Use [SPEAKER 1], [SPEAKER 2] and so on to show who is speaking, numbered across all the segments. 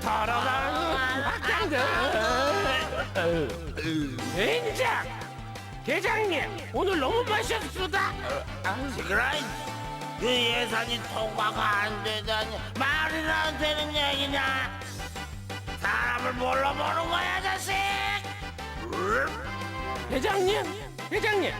[SPEAKER 1] 털어가는 악당들 대장 대장님 오늘 너무 마셨수다.
[SPEAKER 2] 시끄러이 그 예산이 통과가 안 되다니 말이나 안 되는 얘기냐 사람을 뭘로 보는 거야 자식
[SPEAKER 1] 대장님! 대장님!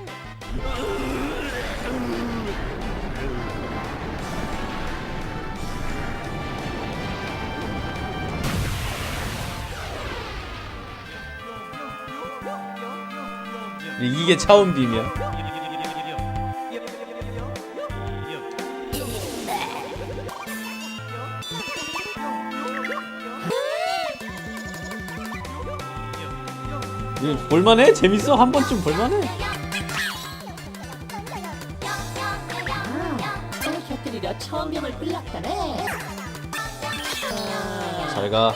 [SPEAKER 3] 이게 차원빔이야. 이거 볼만해? 재밌어? 한 번쯤 볼만해?
[SPEAKER 4] 손을 곁들이려 처음병을 불렀다네
[SPEAKER 3] 잘 가.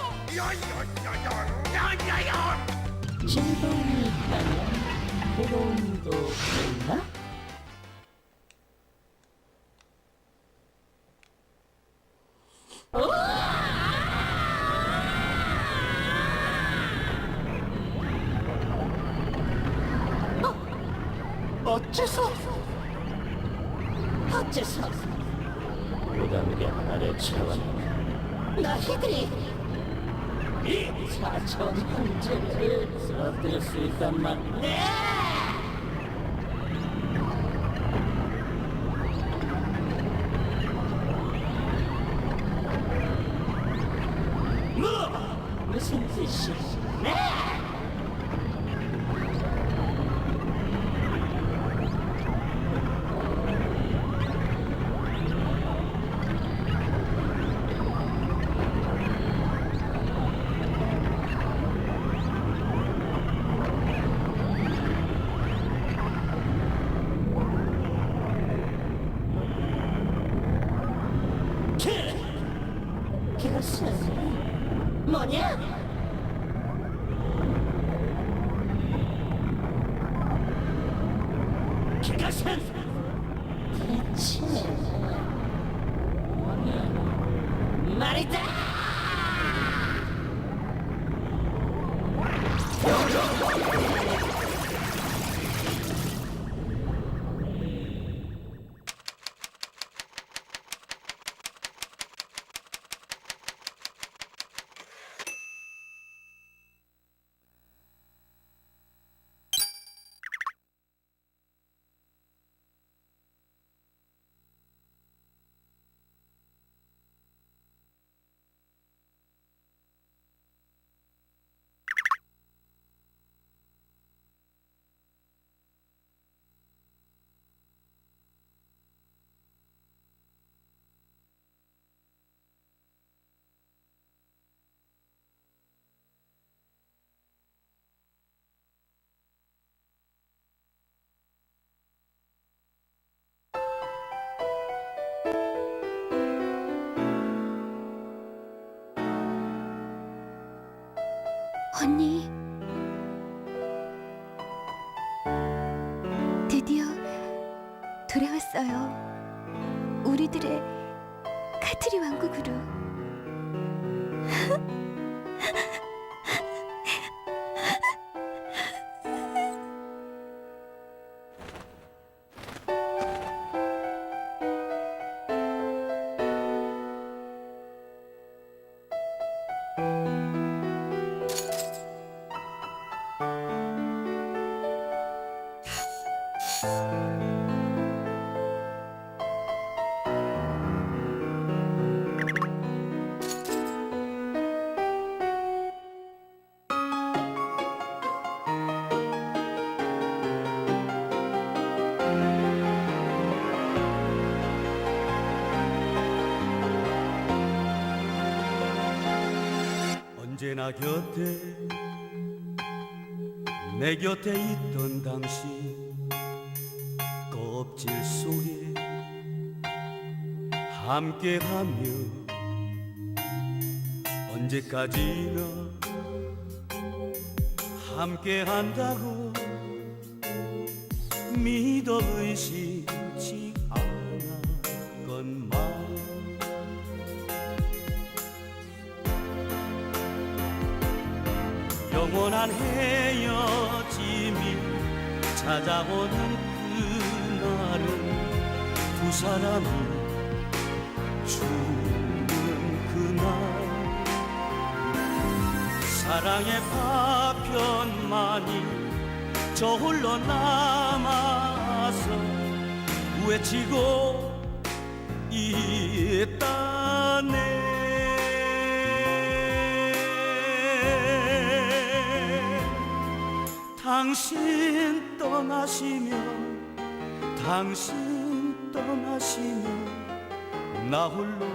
[SPEAKER 4] 즐거움이 있다면 괴로움도 있나?
[SPEAKER 5] 언니. 드디어 돌아왔어요. 우리들의 카트리 왕국으로.
[SPEAKER 6] 언제나 곁에 내 곁에 있던 당신 껍질 속에 함께하며 언제까지나 함께 한다고 믿어 의심 영원한 헤어짐이. 찾아오는 그날은 두 사람이 죽는 그날. 사랑의 파편만이 저 홀로 남아서 외치고 있다네 당신 떠나시면 당신 떠나시면 나 홀로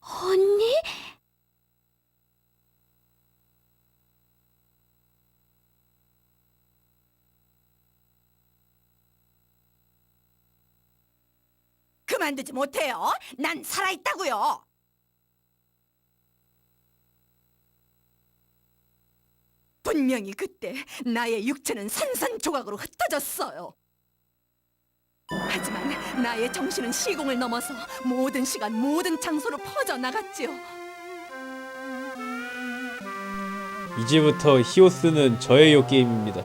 [SPEAKER 5] 언니?
[SPEAKER 7] 그만두지 못해요 난 살아있다고요 분명히 그때 나의 육체는 산산조각으로 흩어졌어요. 하지만 나의 정신은 시공을 넘어서 모든 시간, 모든 장소로 퍼져 나갔지요.
[SPEAKER 3] 이제부터 히오스는 저예요 게임입니다.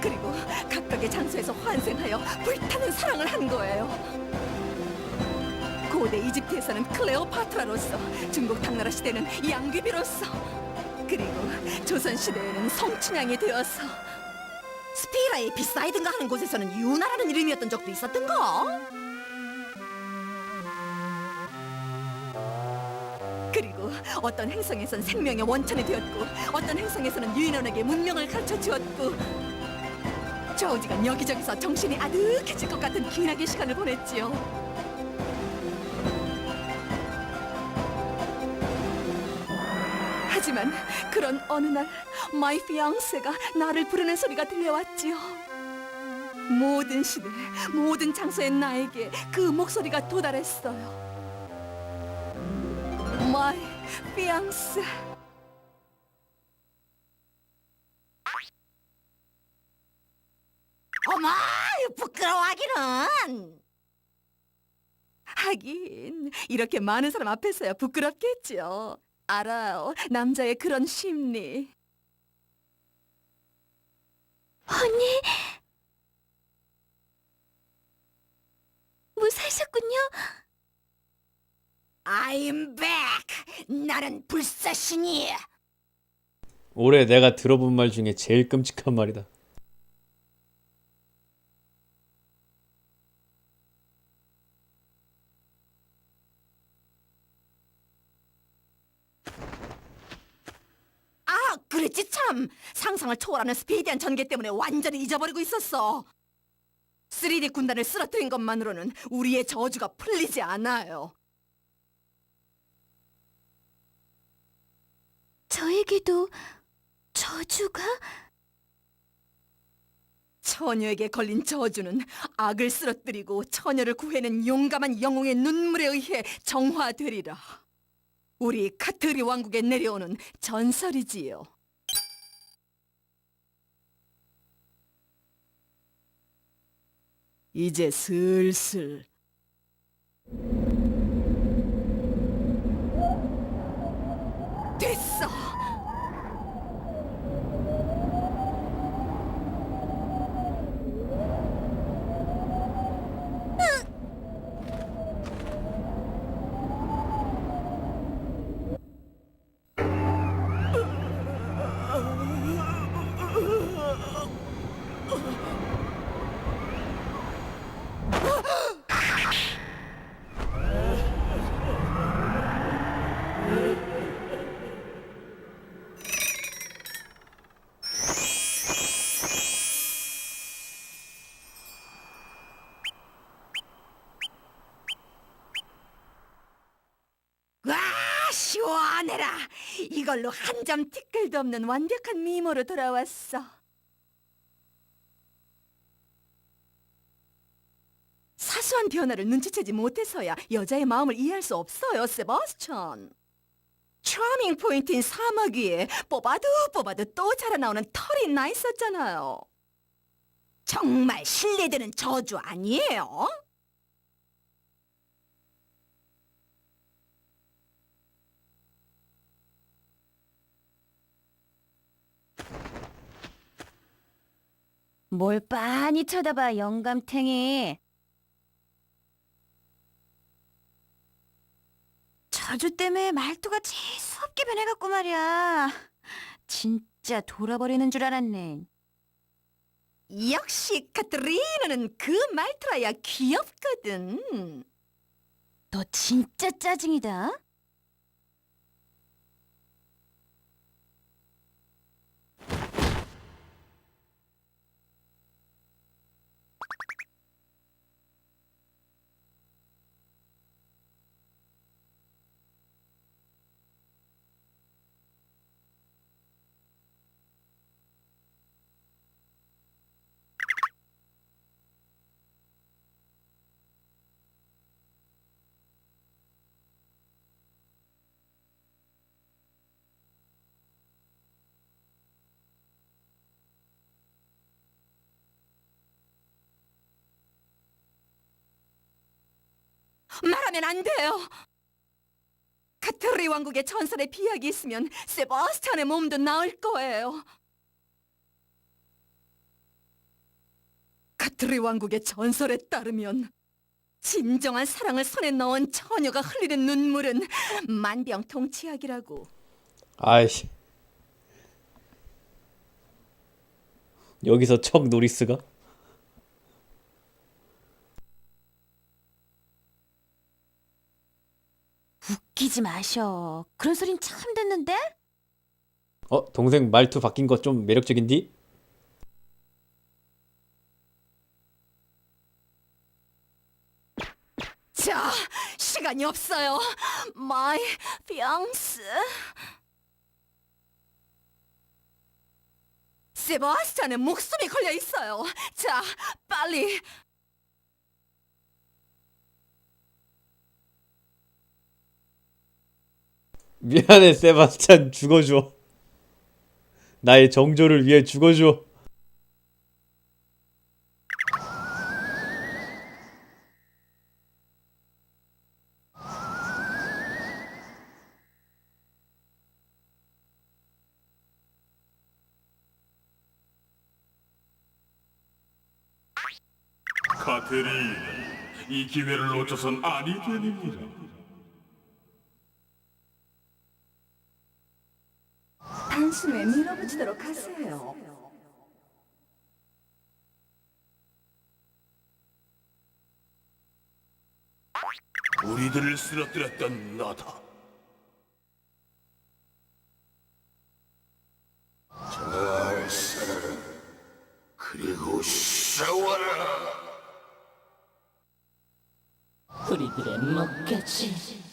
[SPEAKER 7] 그리고 각각의 장소에서 환생하여 불타는 사랑을 한 거예요. 고대 이집트에서는 클레오파트라로서, 중국 당나라 시대는 양귀비로서, 그리고 조선 시대에는 성춘향이 되어서 스피라의 비사이든가 하는 곳에서는 유나라는 이름이었던 적도 있었던가. 그리고 어떤 행성에선 생명의 원천이 되었고 어떤 행성에서는 유인원에게 문명을 가르쳐 주었고 저우지간 여기저기서 정신이 아득해질 것 같은 귀하게 시간을 보냈지요. 그런 어느 날 마이 피앙세가 나를 부르는 소리가 들려왔지요. 모든 시대, 모든 장소의 나에게 그 목소리가 도달했어요. 마이 피앙세. 어머, 부끄러워하기는. 하긴 이렇게 많은 사람 앞에서야 부끄럽겠죠. 알아요, 남자의 그런 심리.
[SPEAKER 5] 언니? 무사하셨군요.
[SPEAKER 7] I'm back. 나는 불사신이야.
[SPEAKER 3] 올해 내가 들어본 말 중에 제일 끔찍한 말이다.
[SPEAKER 7] 아, 그랬지 참. 상상을 초월하는 스피디한 전개 때문에 완전히 잊어버리고 있었어. 3D 군단을 쓰러뜨린 것만으로는 우리의 저주가 풀리지 않아요.
[SPEAKER 5] 저에게도 저주가?
[SPEAKER 7] 처녀에게 걸린 저주는 악을 쓰러뜨리고 처녀를 구해낸 용감한 영웅의 눈물에 의해 정화되리라. 우리 카트리 왕국에 내려오는 전설이지요. 이제 슬슬 힘내라. 이걸로 한 점 티끌도 없는 완벽한 미모로 돌아왔어. 사소한 변화를 눈치채지 못해서야 여자의 마음을 이해할 수 없어요, 세바스찬. 차밍 포인트인 사막 위에 뽑아도 뽑아도 또 자라나오는 털이 나 있었잖아요. 정말 신뢰되는 저주 아니에요?
[SPEAKER 5] 뭘 빤히 쳐다봐, 영감탱이. 저주 때문에 말투가 재수없게 변해갖고 말이야. 진짜 돌아버리는 줄 알았네.
[SPEAKER 7] 역시 카트리나는 그 말투라야 귀엽거든.
[SPEAKER 5] 너 진짜 짜증이다.
[SPEAKER 7] 말하면 안 돼요. 카트리 왕국의 전설의 비약이 있으면 세바스찬의 몸도 나을 거예요. 카트리 왕국의 전설에 따르면 진정한 사랑을 손에 넣은 처녀가 흘리는 눈물은 만병통치약이라고.
[SPEAKER 3] 아이씨. 여기서 척 노리스가?
[SPEAKER 5] 웃기지 마셔. 그런 소린 처음 듣는데?
[SPEAKER 3] 어, 동생 말투 바뀐 거 좀 매력적인디?
[SPEAKER 7] 자, 시간이 없어요. 마이 피앙스. 세바스찬의 목숨이 걸려 있어요. 자, 빨리.
[SPEAKER 3] 미안해, 세바스찬 죽어줘. 나의 정조를 위해 죽어줘.
[SPEAKER 1] 카테린, 이 기회를 놓쳐선 아니 되느니라.
[SPEAKER 7] 단숨에 밀어붙이도록 하세요.
[SPEAKER 1] 우리들을 쓰러뜨렸던 너다. 잘 살아라. 그리고 싸워라.
[SPEAKER 4] 우리들의 먹겠지.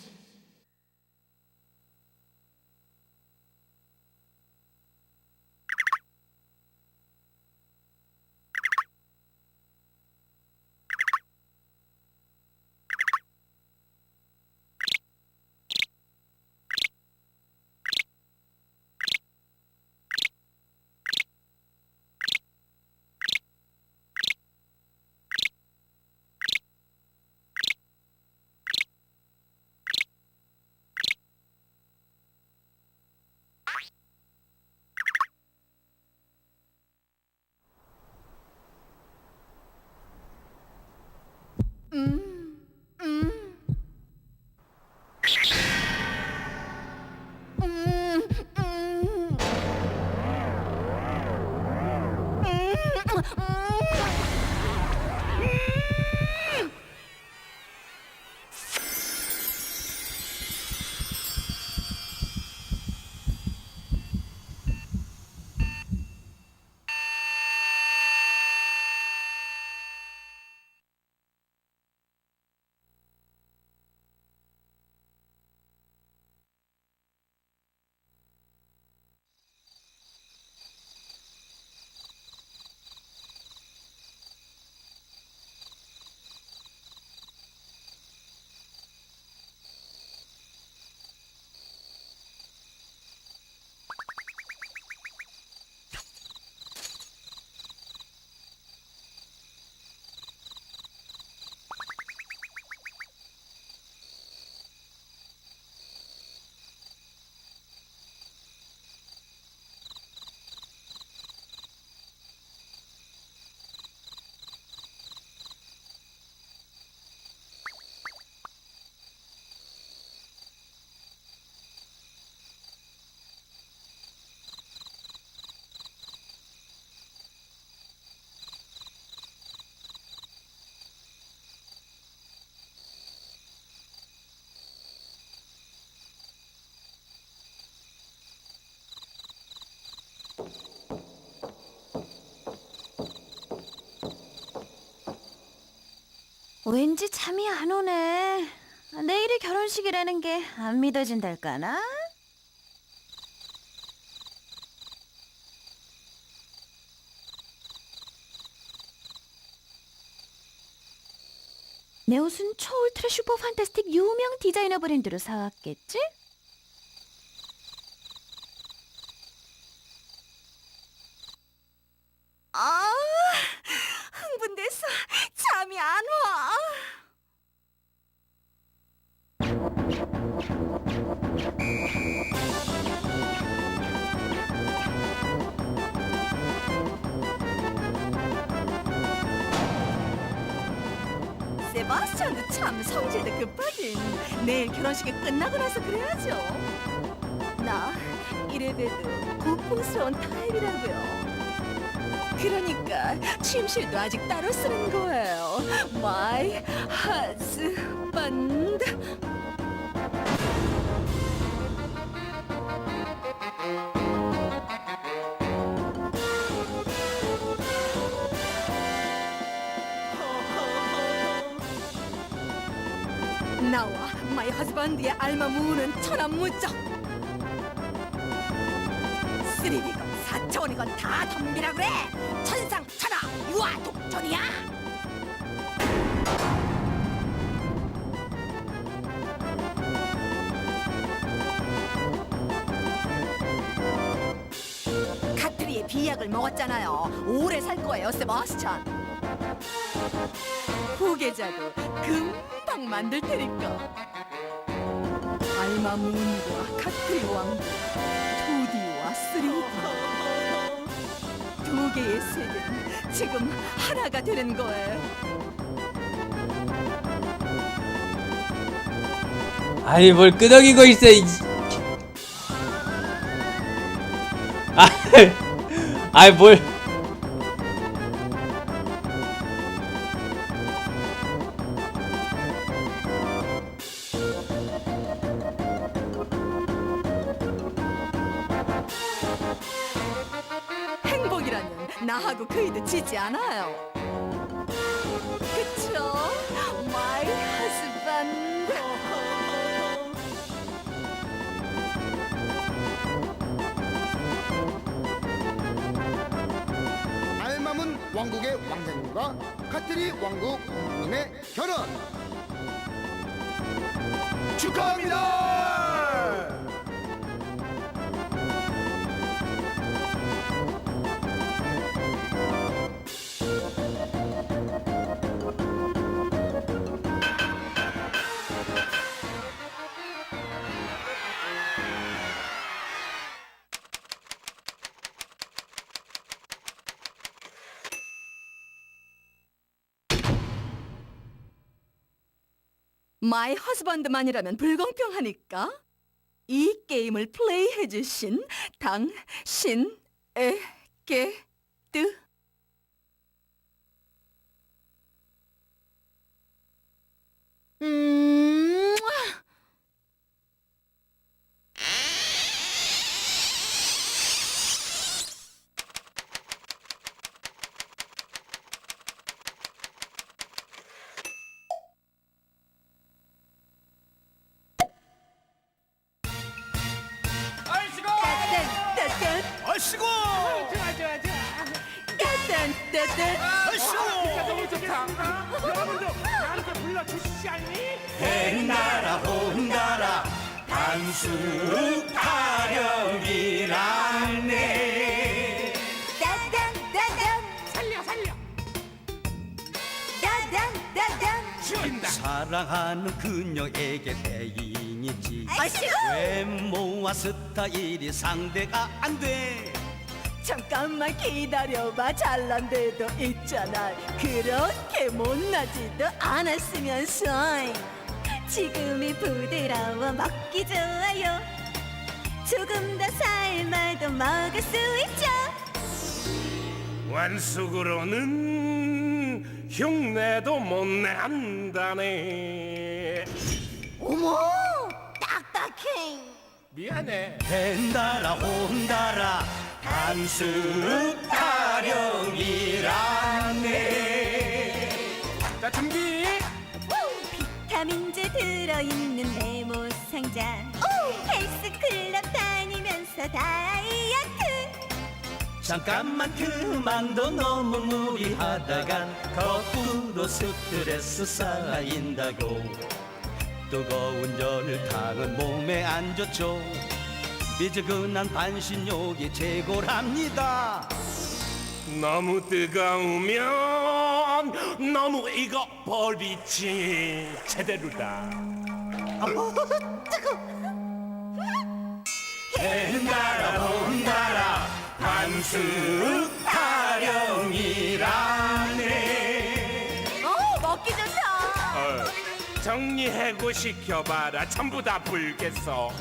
[SPEAKER 5] 왠지 잠이 안 오네. 내일이 결혼식이라는 게 안 믿어진달까나? 내 옷은 초울트라 슈퍼 판타스틱 유명 디자이너 브랜드로 사왔겠지?
[SPEAKER 7] 결혼식이 끝나고 나서 그래야죠. 나 이래봬도 고풍스러운 타입이라고요. 그러니까 침실도 아직 따로 쓰는 거예요. My husband. 나와 My husband의 알마 무는 천하무적. 3D건 4차원이건 다 덤비라 그래. 천상 천하 유아 독존이야. 카트리의 비약을 먹었잖아요. 오래 살 거예요, 세바스찬. 후계자도 금방 만들 테니까. 알마문과 카트리 왕국, 2D와 3D. 두 개의 세계는 지금 하나가 되는 거예요.
[SPEAKER 3] 아니 뭘 끄덕이고 있어 이... 아, 아이 뭘
[SPEAKER 7] My husband만이라면 불공평하니까 이 게임을 플레이해 주신 당신에게 뜨 음.
[SPEAKER 6] 혼나라 단수 타령이라네.
[SPEAKER 7] 따단 따단 살려 살려. 따단 따단
[SPEAKER 6] 사랑하는 그녀에게 대인이지.
[SPEAKER 7] 아이씨고.
[SPEAKER 6] 외모와 스타일이 상대가 안돼
[SPEAKER 7] 잠깐만 기다려봐. 잘난 데도 있잖아. 그렇게 못나지도 않았으면서
[SPEAKER 5] 지금이 부드러워. 먹기 좋아요. 조금 더 삶아도 먹을 수 있죠.
[SPEAKER 1] 완숙으로는 흉내도 못 낸다네.
[SPEAKER 7] 어머! 딱딱해.
[SPEAKER 1] 미안해.
[SPEAKER 6] 햇나라 혼나라 단수 타령이라네.
[SPEAKER 1] 자 준비.
[SPEAKER 5] 비타민제 들어있는 네모 상자. 헬스클럽 다니면서 다이어트.
[SPEAKER 6] 잠깐만 그만도 너무 무리하다간 거꾸로 스트레스 쌓인다고. 뜨거운 열을 타는 몸에 안 좋죠. 미지근한 반신욕이 최고랍니다.
[SPEAKER 1] 너무 뜨거우면 너무 익어 버리지. 제대로다.
[SPEAKER 6] 엔다라 본다라 반숙 타령이라네.
[SPEAKER 5] 어 먹기 좋다.
[SPEAKER 1] 어, 정리해고 시켜봐라. 전부 다 불겠어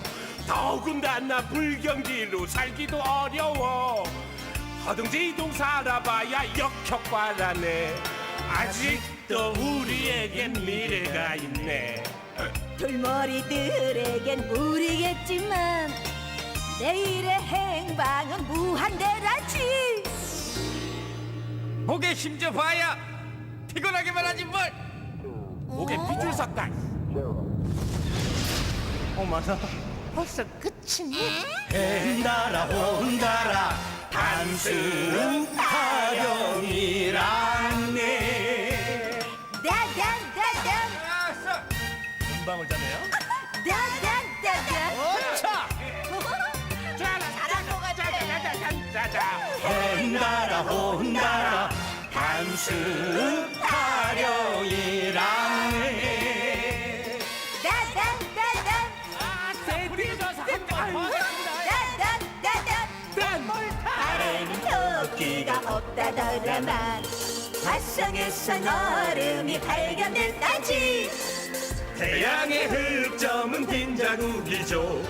[SPEAKER 1] 더군다나 불경지로 살기도 어려워. 허둥지둥 살아봐야 역효과라네. 아직도 우리에겐 미래가 있네.
[SPEAKER 5] 돌머리들에겐 무리겠지만 내일의 행방은 무한대라지.
[SPEAKER 6] 목에 힘줘 봐야 피곤하게만 하지 뭘.
[SPEAKER 1] 목에 빗줄 섰다. 어머나 벌써 끝이니?
[SPEAKER 6] 엔다라 혼다라. 반숙 타령이라네.
[SPEAKER 5] 다단다단
[SPEAKER 1] 금방울 자네요?
[SPEAKER 5] 다단다단
[SPEAKER 6] 자
[SPEAKER 5] 잘한 것 같아.
[SPEAKER 1] 짜자
[SPEAKER 6] 엔다라 혼다라. 반숙
[SPEAKER 5] 없다더라만 화성에선 얼음이 발견됐다지
[SPEAKER 1] 태양의 흑점은 빈 자국이죠.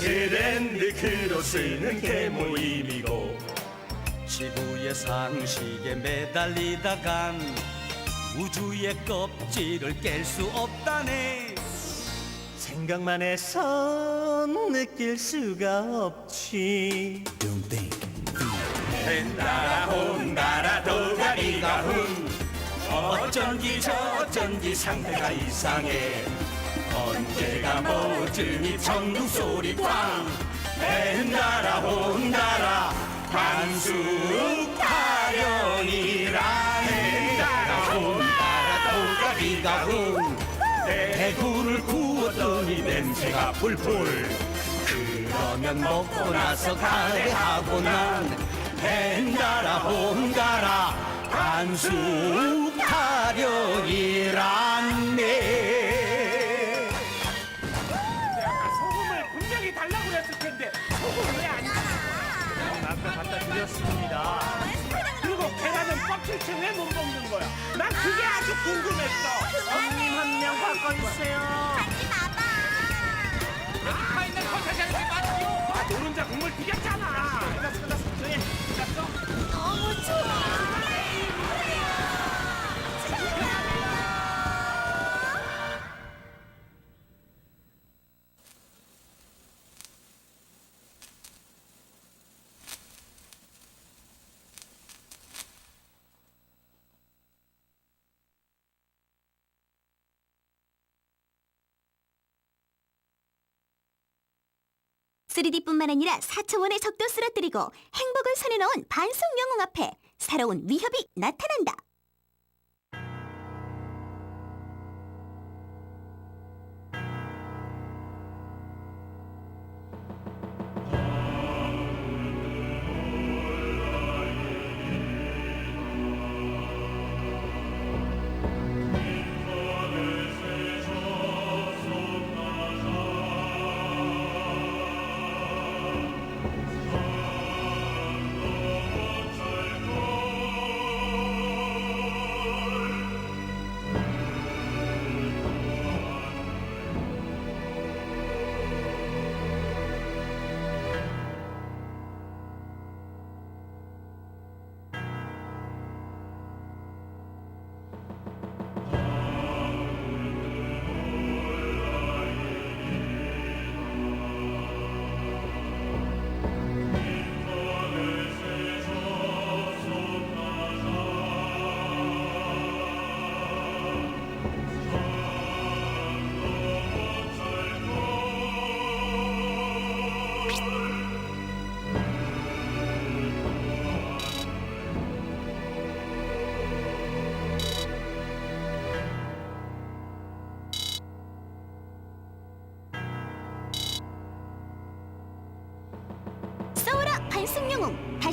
[SPEAKER 1] 그랜드 크로스는 개모임이고
[SPEAKER 6] 지구의 상식에 매달리다간 우주의 껍질을 깰 수 없다네. 생각만 해서 느낄 수가 없지
[SPEAKER 1] 나라 혼나라 도가리가 훈.
[SPEAKER 6] 어쩐지 저쩐지 상태가 이상해. 언제가 뭐쯤이 천둥 소리 꽝. 엔다라 혼다라 반숙 타령이라 엔다라 혼다라 도가리가 훈. 대구를 구웠더니 냄새가 풀풀 그러면 먹고 나서 가래하고 난 엔다라 혼다라 반숙 타령이란네.
[SPEAKER 1] 내가 소금을 분명히 달라고 그랬을 텐데 소금 왜안 줘? 아까 갖다 드렸습니다. 그리고 계란은 껍질째 왜못 먹는 거야? 난 그게 아주 궁금했어. 손님 한명 바꿔주세요.
[SPEAKER 5] 하지 마봐
[SPEAKER 1] 아 있는 컨텐츠를 마시오 아 노른자 국물 튀겼잖아. 끝났어 끝났어. 조용히 끝 났어
[SPEAKER 5] 너 (3D뿐만 아니라 4차원의 속도 쓰러뜨리고 행복을 손에 넣은 반속 영웅 앞에 새로운 위협이 나타난다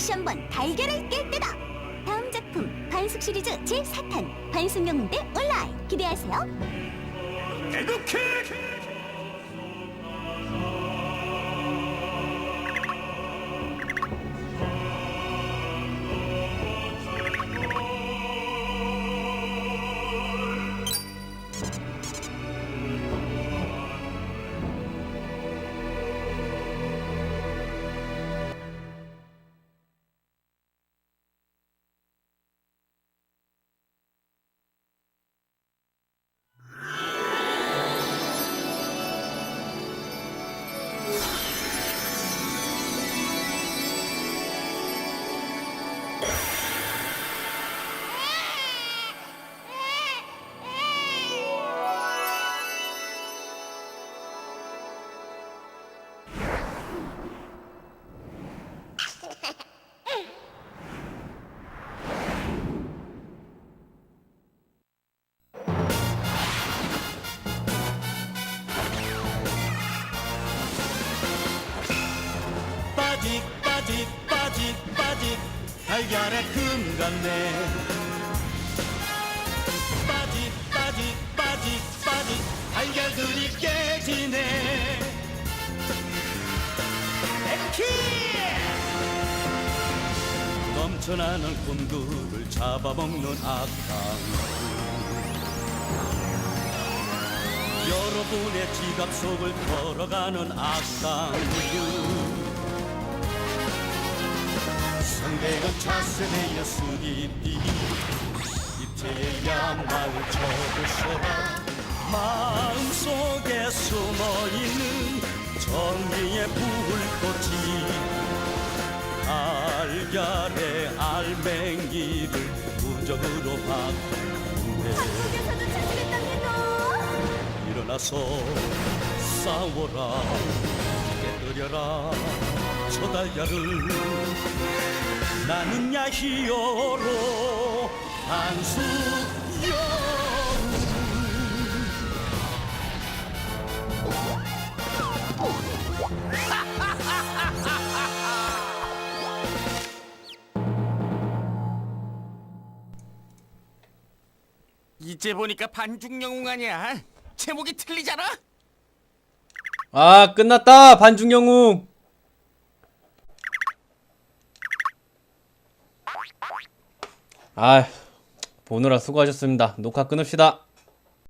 [SPEAKER 5] 다시 한번 달걀을 깰 때다. 다음 작품 반숙 시리즈 제4탄 반숙 영웅 대 온라인 기대하세요.
[SPEAKER 6] 에그킥 금 같네. 빠직 빠직 빠직 빠직 달걀들이 깨지네. 에키! 넘쳐나는 곤두를 잡아먹는 악당. 여러분의 지갑 속을 걸어가는 악당 상대는 차세대여 수입이 입체의 야망을 쳐부셔라. 마음속에 숨어있는 정의의 불꽃이 달걀의 알맹이를 부적으로 바꾸네. 일어나서 싸워라. 깨뜨려라. 저 달걀을 나는 야 히어로 한숙영
[SPEAKER 2] 이제 보니까 반죽영웅 아니야. 제목이 틀리잖아?
[SPEAKER 3] 아 끝났다 반중 영웅 아 보느라 수고하셨습니다. 녹화 끊읍시다